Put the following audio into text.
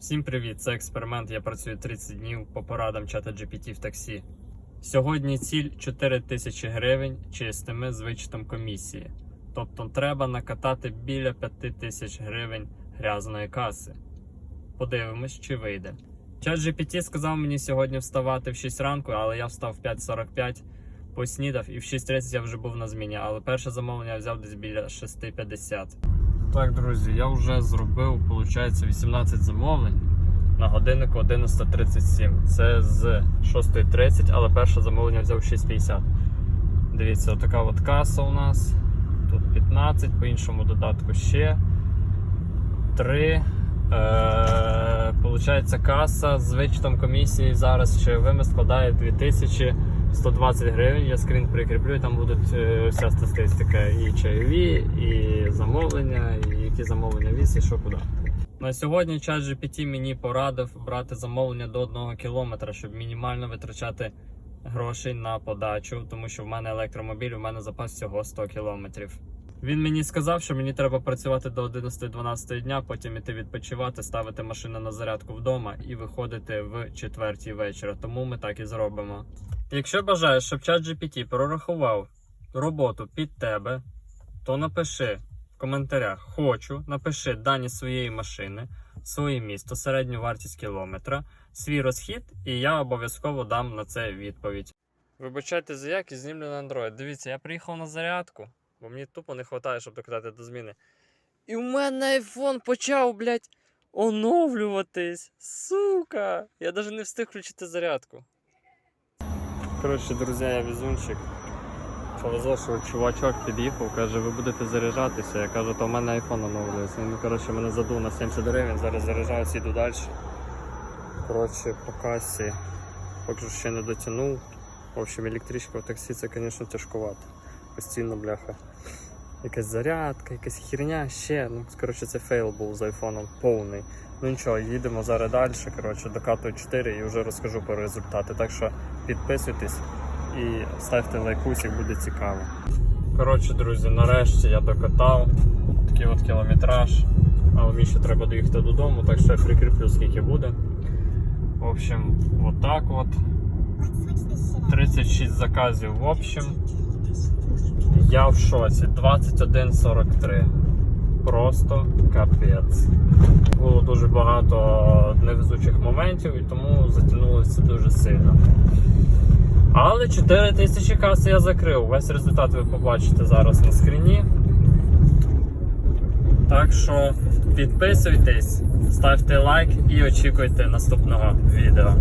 Всім привіт! Це експеримент. Я працюю 30 днів по порадам чата GPT в таксі. Сьогодні ціль 4 тисячі гривень чистими з вичетом комісії. Тобто треба накатати біля 5 тисяч гривень грязної каси. Подивимось, чи вийде. Чат GPT сказав мені сьогодні вставати в 6 ранку, але я встав в 5.45, поснідав і в 6.30 я вже був на зміні, але перше замовлення я взяв десь біля 6.50. Так, друзі, я вже зробив, виходить, 18 замовлень на годиннику 11.37. Це з 6.30, але перше замовлення взяв 6.50. Дивіться, отака от каса у нас. Тут 15, по іншому додатку ще 3. Е, Получається, каса з вичетом комісії зараз чайовими складає 2120 гривень. Я скрін прикріплю, і там будуть е, вся статистика і чайові, і замовлення, і які замовлення віз, і що куди. На сьогодні чат GPT мені порадив брати замовлення до 1 кілометра, щоб мінімально витрачати грошей на подачу, тому що в мене електромобіль, у мене запас всього 100 кілометрів. Він мені сказав, що мені треба працювати до 11-12 дня, потім іти відпочивати, ставити машину на зарядку вдома і виходити в четвертій вечора. Тому ми так і зробимо. Якщо бажаєш, щоб чат GPT прорахував роботу під тебе, то напиши в коментарях хочу, напиши дані своєї машини, своє місто, середню вартість кілометра, свій розхід, і я обов'язково дам на це відповідь. Вибачайте за якість, знімлю на Android. Дивіться, я приїхав на зарядку, бо мені тупо не вистачає, щоб докатати до зміни. І у мене айфон почав, блядь, оновлюватись. Сука! Я навіть не встиг включити зарядку. Коротше, друзі, я везунчик. Повезло, що чувачок під'їхав, каже, ви будете заряджатися. Я кажу, то в мене айфон оновлюється. Він, коротше, мене задув на 70 гривень, зараз заряджаюся, йду далі. Коротше, по касі, поки що ще не дотягнув. В общем, електричка в таксі це, звісно, тяжкувато. Постійно, бляха. Якась зарядка, якась херня, ще. Ну, коротше, це фейл був з айфоном повний. Ну нічого, їдемо зараз далі. Коротше, докатую 4 і вже розкажу про результати. Так що підписуйтесь і ставте лайкусик, буде цікаво. Коротше, друзі, нарешті я докатав такий от кілометраж. Але мені ще треба доїхати додому, так що я прикріплю, скільки буде. В общем, от так от. 36 заказів в общем. Я в шоці. 21.43. Просто капець. Було дуже багато невезучих моментів і тому затягнулося дуже сильно. Але 4 тисячі каси я закрив. Весь результат ви побачите зараз на скріні. Так що підписуйтесь, ставте лайк і очікуйте наступного відео.